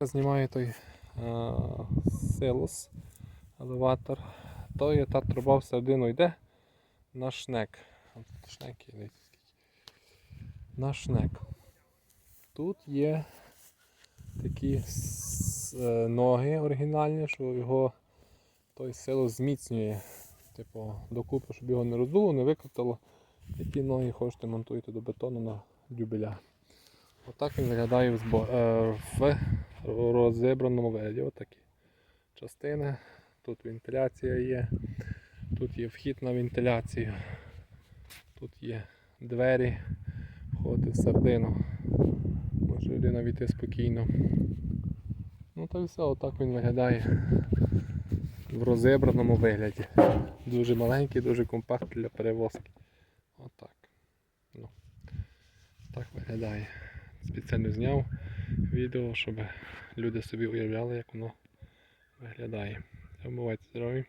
Знімаю той а, силос, елеватор. То є та труба всередину йде на шнек. Шнек є. На шнек. Тут є такі е, ноги оригінальні, що його той силос зміцнює. Типу, докупи, щоб його не роздуло, не викрутило. Такі ноги хочете монтуєте до бетону на дюбеля. Отак він виглядає в, збо... е, в розібраному вигляді. Отакі частини. Тут вентиляція є, тут є вхід на вентиляцію, тут є двері, входити всередину. Може людина війти спокійно. Ну та все, отак він виглядає в розібраному вигляді. Дуже маленький, дуже компактний для перевозки. Отак. Ну, так виглядає. Спеціально зняв відео, щоб люди собі уявляли, як воно виглядає. Бувайте здорові!